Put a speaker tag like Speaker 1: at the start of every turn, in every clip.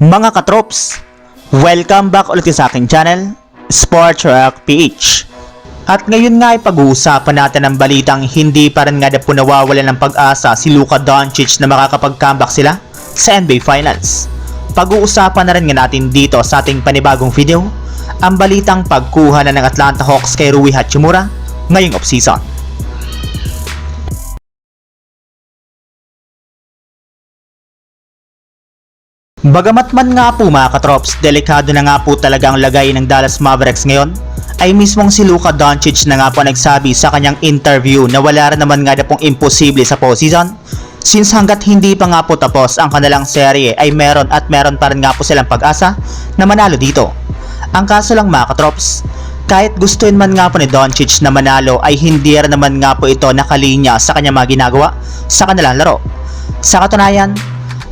Speaker 1: Mga katrops, welcome back ulit sa aking channel, Sports Rock PH. At ngayon nga ay pag-uusapan natin ang balitang hindi pa rin nga na po nawawalan ng pag-asa si Luka Doncic na makakapag-comeback sila sa NBA Finals. Pag-uusapan na rin nga natin dito sa ating panibagong video, ang balitang pagkuha na ng Atlanta Hawks kay Rui Hachimura ngayong offseason. Bagamat man nga po mga katrops, delikado na nga po talaga ang lagay ng Dallas Mavericks ngayon, ay mismong si Luka Doncic na nga po nagsabi sa kanyang interview na wala rin naman nga na pong imposible sa postseason since hanggat hindi pa nga po tapos ang kanilang serye ay meron at meron pa rin nga po silang pag-asa na manalo dito. Ang kaso lang mga katrops, kahit gustuin man nga po ni Doncic na manalo ay hindi rin naman nga po ito nakalinya sa kanyang mga ginagawa sa kanilang laro. Sa katunayan,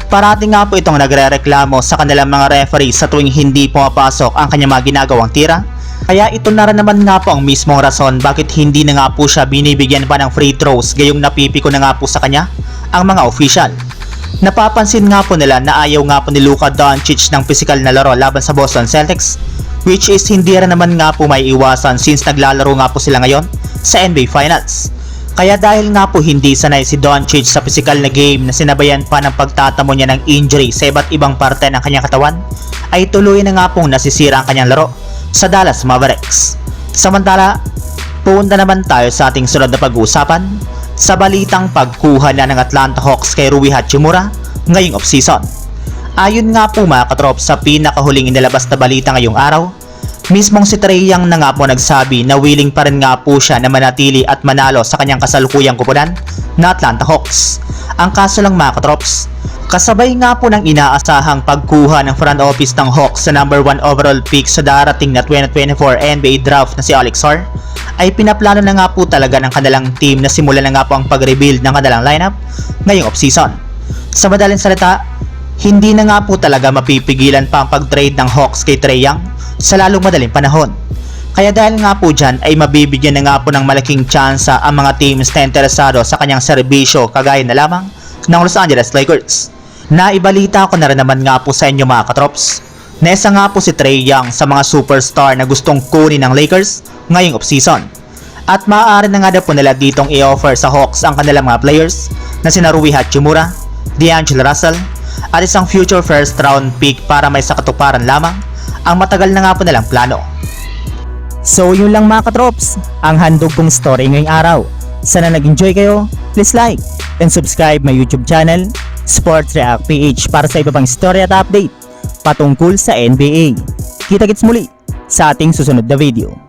Speaker 1: Parati nga po itong nagre-reklamo sa kanilang mga referee sa tuwing hindi pumapasok ang kanyang mga ginagawang tira. Kaya ito na rin naman nga po ang mismong rason bakit hindi na nga po siya binibigyan pa ng free throws gayong napipiko na nga po sa kanya ang mga official. Napapansin nga po nila na ayaw nga po ni Luka Doncic ng physical na laro laban sa Boston Celtics which is hindi rin naman nga po may iwasan since naglalaro nga po sila ngayon sa NBA Finals. Kaya dahil nga po hindi sanay si Doncic sa physical na game na sinabayan pa ng pagtatamo niya ng injury sa iba't ibang parte ng kanyang katawan, ay tuloy na nga pong nasisira ang kanyang laro sa Dallas Mavericks. Samantala, punta naman tayo sa ating sunod na pag-uusapan sa balitang pagkuha na ng Atlanta Hawks kay Rui Hachimura ngayong offseason. Ayon nga po mga katrop sa pinakahuling inilabas na balita ngayong araw, Mismong si Trey Young na nga po nagsabi na willing pa rin nga po siya na manatili at manalo sa kanyang kasalukuyang kupunan na Atlanta Hawks. Ang kaso lang mga katrops, kasabay nga po ng inaasahang pagkuha ng front office ng Hawks sa number 1 overall pick sa darating na 2024 NBA draft na si Alex Sarr, ay pinaplano na nga po talaga ng kanilang team na simulan na nga po ang pag-rebuild ng kanilang lineup ngayong offseason. Sa madaling salita, hindi na nga po talaga mapipigilan pa ang pag-trade ng Hawks kay Trey Young sa lalong madaling panahon. Kaya dahil nga po dyan ay mabibigyan na nga po ng malaking tsansa ang mga teams na interesado sa kanyang serbisyo kagaya na lamang ng Los Angeles Lakers. Naibalita ko na rin naman nga po sa inyo mga katrops. Nesa nga po si Trey Young sa mga superstar na gustong kunin ng Lakers ngayong offseason. At maaari na nga daw po nila ditong i-offer sa Hawks ang kanilang mga players na sina Rui Hachimura, D'Angelo Russell, at isang future first round pick para may sakatuparan lamang ang matagal na nga po nilang plano. So yun lang mga katrops, ang handog kong story ngayong araw. Sana nag-enjoy kayo, please like and subscribe my YouTube channel, Sports React PH para sa iba pang story at update patungkol sa NBA. Kita-kits muli sa ating susunod na video.